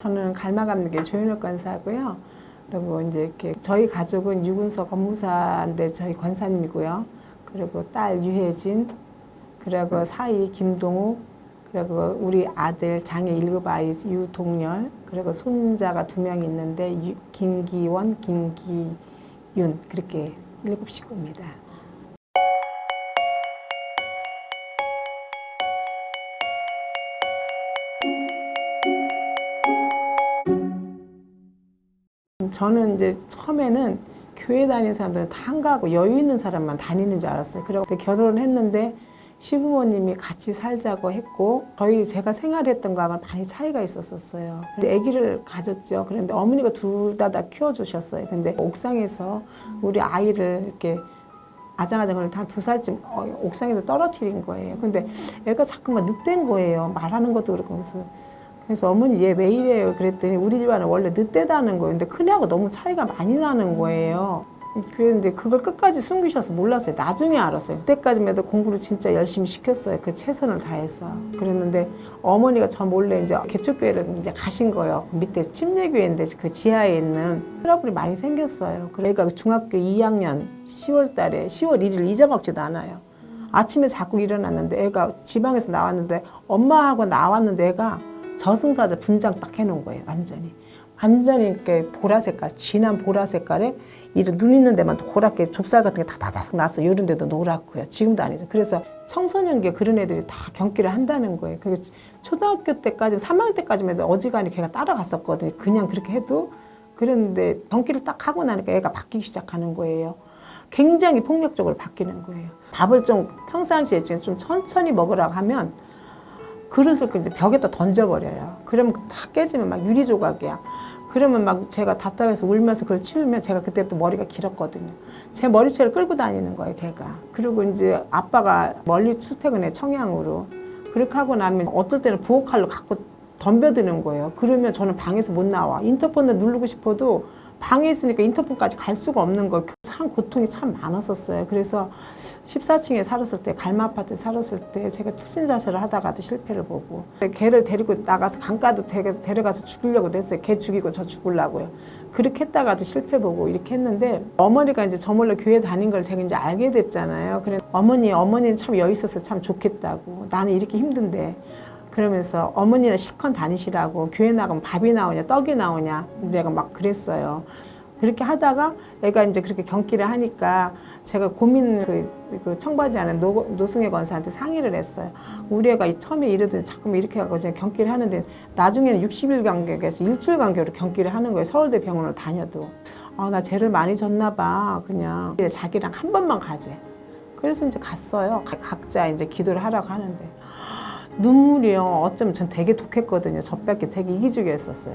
저는 갈마감리계 조윤혁 권사고요. 그리고 이제 이렇게 저희 가족은 유군서 법무사인데 저희 권사님이고요. 그리고 딸 유혜진, 그리고 사이 김동욱, 그리고 우리 아들 장애 1급 아이 유동열, 그리고 손자가 두 명 있는데 유- 김기원, 김기윤 그렇게 일곱 식구입니다. 저는 이제 처음에는 교회 다니는 사람들은 다 한가하고 여유 있는 사람만 다니는 줄 알았어요. 그리고 결혼을 했는데 시부모님이 같이 살자고 했고 저희 제가 생활했던 거하고는 많이 차이가 있었었어요. 근데 아기를 가졌죠. 그런데 어머니가 둘 다 다 키워주셨어요. 근데 옥상에서 우리 아이를 이렇게 아장아장 한두 살쯤 어, 옥상에서 떨어뜨린 거예요. 근데 애가 자꾸만 늦댄 거예요. 말하는 것도 그렇고 그래서 그래서 어머니 얘 왜 이래요? 그랬더니 우리 집안은 원래 늦대다는 거예요. 근데 큰애하고 너무 차이가 많이 나는 거예요. 그런데 그걸 끝까지 숨기셔서 몰랐어요. 나중에 알았어요. 그때까지만 해도 공부를 진짜 열심히 시켰어요. 그 최선을 다해서. 그랬는데 어머니가 저 몰래 이제 개척교회를 이제 가신 거예요. 그 밑에 침례교회인데 그 지하에 있는 트러블이 많이 생겼어요. 그러니까 중학교 2학년 10월 달에 10월 1일 잊어먹지도 않아요. 아침에 자꾸 일어났는데 애가 지방에서 나왔는데 엄마하고 나왔는데 애가 저승사자 분장 딱 해놓은 거예요 완전히. 완전히 이렇게 보라 색깔 진한 보라 색깔에 이런 눈 있는 데만 노랗게 좁쌀 같은 게 다다닥 났어 이런 데도 노랗고요. 지금도 아니죠. 그래서 청소년기에 그런 애들이 다 경기를 한다는 거예요. 그게 초등학교 때까지 3학년 때까지만 해도 어지간히 걔가 따라갔었거든요. 그냥 그렇게 해도. 그랬는데 경기를 딱 하고 나니까 애가 바뀌기 시작하는 거예요. 굉장히 폭력적으로 바뀌는 거예요. 밥을 좀 평상시에 좀 천천히 먹으라고 하면 그릇을 이제 벽에다 던져버려요. 그러면 다 깨지면 막 유리 조각이야. 그러면 막 제가 답답해서 울면서 그걸 치우면 제가 그때부터 머리가 길었거든요. 제 머리채를 끌고 다니는 거예요, 걔가. 그리고 이제 아빠가 멀리 출퇴근해, 청양으로. 그렇게 하고 나면 어떨 때는 부엌칼로 갖고 덤벼드는 거예요. 그러면 저는 방에서 못 나와. 인터폰을 누르고 싶어도 방에 있으니까 인터폰까지 갈 수가 없는 거예요. 참 고통이 참 많았었어요. 그래서 14층에 살았을 때, 갈마 아파트에 살았을 때 제가 투신 자세를 하다가도 실패를 보고 개를 데리고 나가서 강가도 데- 데려가서 죽이려고 했어요. 개 죽이고 저 죽으려고요. 그렇게 했다가도 실패 보고 이렇게 했는데 어머니가 이제 저 몰래 교회 다닌 걸 제가 이제 알게 됐잖아요. 그래 어머니 어머니는 참 여유 있어서 참 좋겠다고 나는 이렇게 힘든데 그러면서 어머니는 실컷 다니시라고 교회 나가면 밥이 나오냐 떡이 나오냐 내가 막 그랬어요. 그렇게 하다가 애가 이제 그렇게 경기를 하니까 제가 고민 그, 그 청바지 노, 노승혜 권사한테 상의를 했어요. 우리 애가 이 처음에 이러더니 자꾸만 이렇게 하고 지금 경기를 하는데 나중에는 60일 간격에서 일주일 간격으로 경기를 하는 거예요. 서울대 병원을 다녀도. 아, 나 죄를 많이 졌나 봐. 그냥 자기랑 한 번만 가재. 그래서 이제 갔어요. 가- 각자 이제 기도를 하라고 하는데. 눈물이요. 어쩌면 전 되게 독했거든요. 젖밖에 되게 이기주기했었어요.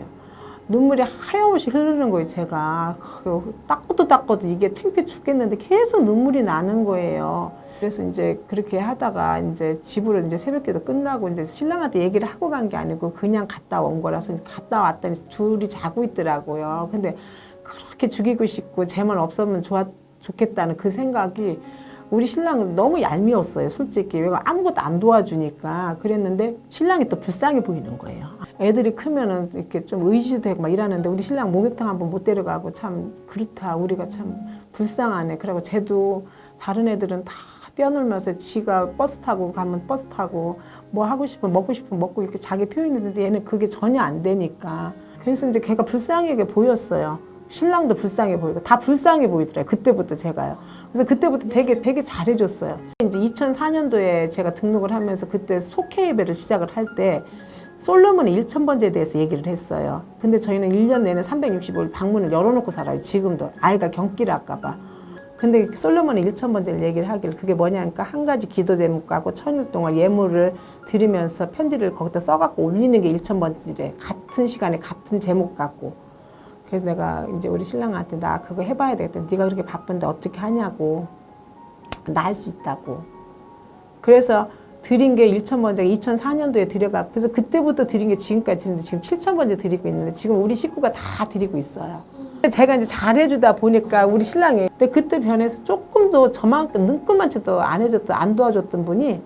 눈물이 하염없이 흐르는 거예요, 제가. 그 닦고도 닦고도 이게 창피해 죽겠는데 계속 눈물이 나는 거예요. 그래서 이제 그렇게 하다가 이제 집으로 이제 새벽기도 끝나고 이제 신랑한테 얘기를 하고 간 게 아니고 그냥 갔다 온 거라서 갔다 왔더니 둘이 자고 있더라고요. 근데 그렇게 죽이고 싶고 쟤만 없으면 좋았, 좋겠다는 그 생각이 우리 신랑은 너무 얄미웠어요, 솔직히. 왜가 아무것도 안 도와주니까. 그랬는데 신랑이 또 불쌍해 보이는 거예요. 애들이 크면은 이렇게 좀 의지되고 막 이러는데 우리 신랑 목욕탕 한번 못 데려가고 참 그렇다. 우리가 참 불쌍하네. 그리고 쟤도 다른 애들은 다 뛰어놀면서 지가 버스 타고 가면 버스 타고 뭐 하고 싶으면 먹고 싶으면 먹고 이렇게 자기 표현이 되는데 얘는 그게 전혀 안 되니까. 그래서 이제 걔가 불쌍하게 보였어요. 신랑도 불쌍해 보이고 다 불쌍해 보이더라고요. 그때부터 제가요. 그래서 그때부터 되게 되게 잘해줬어요. 이제 2004년도에 제가 등록을 하면서 그때 속해 예배를 시작을 할 때 솔로몬의 1천번째에 대해서 얘기를 했어요. 근데 저희는 1년 내내 365일 방문을 열어놓고 살아요. 지금도 아이가 경기를 할까봐. 근데 솔로몬의 1천번째를 얘기를 하길 그게 뭐냐니까 한 가지 기도 제목하고 천일 동안 예물을 드리면서 편지를 거기다 써갖고 올리는 게 1천번째래. 같은 시간에 같은 제목 갖고. 그래서 내가 이제 우리 신랑한테 나 그거 해봐야 되겠다. 네가 그렇게 바쁜데 어떻게 하냐고. 나 할 수 있다고. 그래서 드린 게 1,000번째가 2004년도에 드려가 그래서 그때부터 드린 게 지금까지 드리는데 지금 7,000번째 드리고 있는데 지금 우리 식구가 다 드리고 있어요. 제가 이제 잘해주다 보니까 우리 신랑이 근데 그때 변해서 조금 더 저만큼 눈금만치도 안 해줬던 안 도와줬던 분이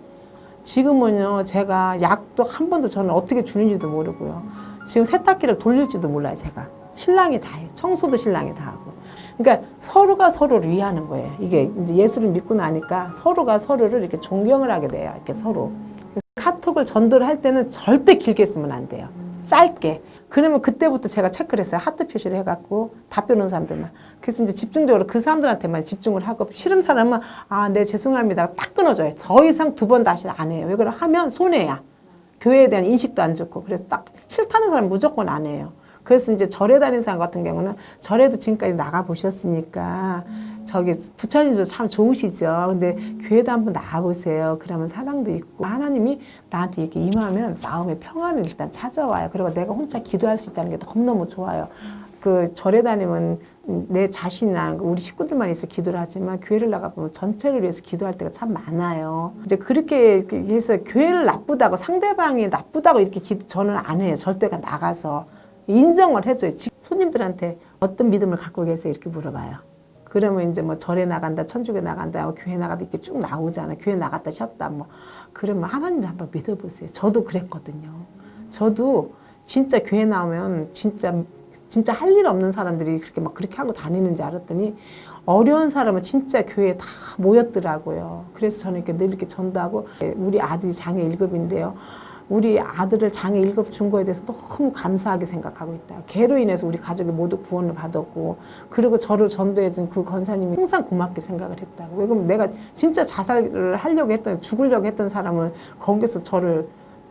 지금은요 제가 약도 한 번도 저는 어떻게 주는지도 모르고요 지금 세탁기를 돌릴지도 몰라요, 제가. 신랑이 다 해요. 청소도 신랑이 다 하고. 그러니까 서로가 서로를 위하는 거예요. 이게 이제 예수를 믿고 나니까 서로가 서로를 이렇게 존경을 하게 돼요. 이렇게 서로. 카톡을 전도를 할 때는 절대 길게 쓰면 안 돼요. 짧게. 그러면 그때부터 제가 체크를 했어요. 하트 표시를 해갖고 답변 온 사람들만. 그래서 이제 집중적으로 그 사람들한테만 집중을 하고 싫은 사람은 아, 네, 죄송합니다. 딱 끊어줘요. 더 이상 두 번 다시 안 해요. 왜 그래? 하면 손해야. 교회에 대한 인식도 안 좋고. 그래서 딱 싫다는 사람 무조건 안 해요. 그래서 이제 절에 다니는 사람 같은 경우는 절에도 지금까지 나가 보셨으니까 저기 부처님도 참 좋으시죠. 근데 교회도 한번 나가 보세요. 그러면 사랑도 있고 하나님이 나한테 이렇게 임하면 마음의 평안을 일단 찾아와요. 그리고 내가 혼자 기도할 수 있다는 게 너무너무 좋아요. 그 절에 다니면 내 자신이나 우리 식구들만 있어 기도를 하지만 교회를 나가 보면 전체를 위해서 기도할 때가 참 많아요. 이제 그렇게 해서 교회를 나쁘다고 상대방이 나쁘다고 이렇게 기, 저는 안 해요. 절대가 나가서 인정을 해줘요. 지- 손님들한테 어떤 믿음을 갖고 계세요? 이렇게 물어봐요. 그러면 이제 뭐 절에 나간다, 천주교 나간다, 뭐 교회 나가다 이렇게 쭉 나오잖아. 교회 나갔다 쉬었다 뭐. 그러면 하나님 한번 믿어보세요. 저도 그랬거든요. 저도 진짜 교회 나오면 진짜 진짜 할 일 없는 사람들이 그렇게 막 그렇게 하고 다니는 줄 알았더니 어려운 사람은 진짜 교회에 다 모였더라고요. 그래서 저는 이렇게 늘 이렇게 전도하고 우리 아들이 장애 1급인데요. 우리 아들을 장애 1급 준 거에 대해서 너무 감사하게 생각하고 있다. 걔로 인해서 우리 가족이 모두 구원을 받았고 그리고 저를 전도해준 그 권사님이 항상 고맙게 생각을 했다고. 왜 그러면 내가 진짜 자살을 하려고 했던 죽으려고 했던 사람을 거기서 저를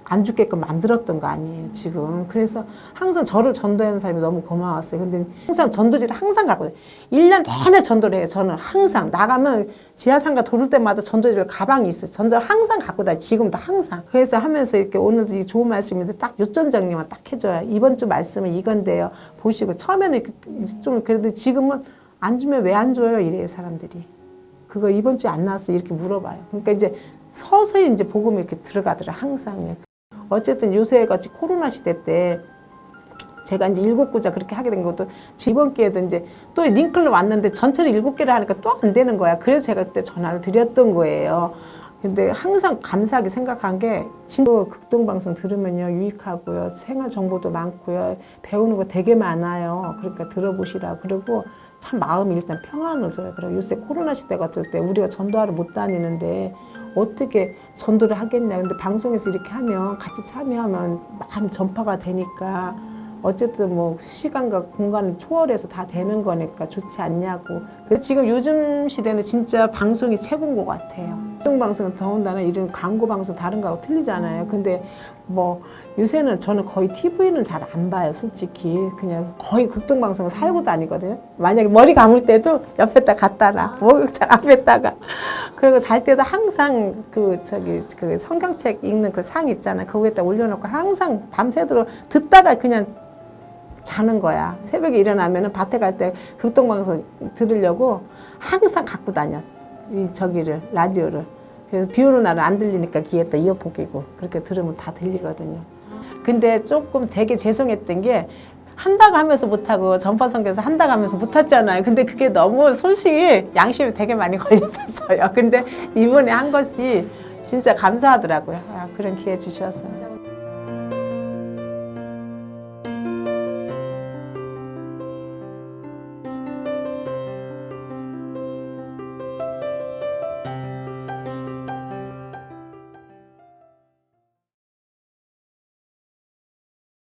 안 죽게끔 만들었던 거 아니에요, 지금. 그래서 항상 저를 전도하는 사람이 너무 고마웠어요. 근데 항상 전도지를 항상 갖고 다녀요. 1년 내내 전도를 해요. 저는 항상. 나가면 지하상가 돌을 때마다 전도지를 가방이 있어요. 전도를 항상 갖고 다녀요. 지금도 항상. 그래서 하면서 이렇게 오늘도 이 좋은 말씀인데 딱 요점 정리만 딱 해줘요. 이번 주 말씀은 이건데요. 보시고 처음에는 좀 그래도 지금은 안 주면 왜 안 줘요? 이래요, 사람들이. 그거 이번 주에 안 나왔어? 이렇게 물어봐요. 그러니까 이제 서서히 이제 복음이 이렇게 들어가더라, 항상. 어쨌든 요새 같이 코로나 시대 때 제가 이제 일곱 구자 그렇게 하게 된 것도 이번 기회도 이제 또 링클로 왔는데 전체를 일곱 개를 하니까 또 안 되는 거야. 그래서 제가 그때 전화를 드렸던 거예요. 근데 항상 감사하게 생각한 게 진짜 극동방송 들으면요. 유익하고요. 생활 정보도 많고요. 배우는 거 되게 많아요. 그러니까 들어보시라 그리고 참 마음이 일단 평안을 줘요. 그리고 요새 코로나 시대 같을 때 우리가 전도하러 못 다니는데 어떻게 전도를 하겠냐. 근데 방송에서 이렇게 하면 같이 참여하면 많이 전파가 되니까 어쨌든 뭐 시간과 공간을 초월해서 다 되는 거니까 좋지 않냐고. 그래서 지금 요즘 시대는 진짜 방송이 최고인 것 같아요. 수능 방송은 더군다나 이런 광고 방송 다른 거하고 틀리잖아요. 근데 뭐 요새는 저는 거의 TV는 잘 안 봐요, 솔직히. 그냥 거의 극동 방송을 살고 다니거든요. 만약에 머리 감을 때도 옆에다 갖다 놔. 목욕탕 앞에다가. 그리고 잘 때도 항상 그 저기 그 성경책 읽는 그 상 있잖아 요. 그 위에다 올려놓고 항상 밤새도록 듣다가 그냥 자는 거야. 새벽에 일어나면은 밭에 갈 때 극동방송 들으려고 항상 갖고 다녀. 이 저기를 라디오를. 그래서 비 오는 날은 안 들리니까 귀에다 이어폰 끼고 그렇게 들으면 다 들리거든요. 근데 조금 되게 죄송했던 게 한다고 하면서 못하고 전파 선교에서 한다고 하면서 못했잖아요. 근데 그게 너무 소식이 양심이 되게 많이 걸렸었어요. 근데 이번에 한 것이 진짜 감사하더라고요. 아, 그런 기회 주셔서.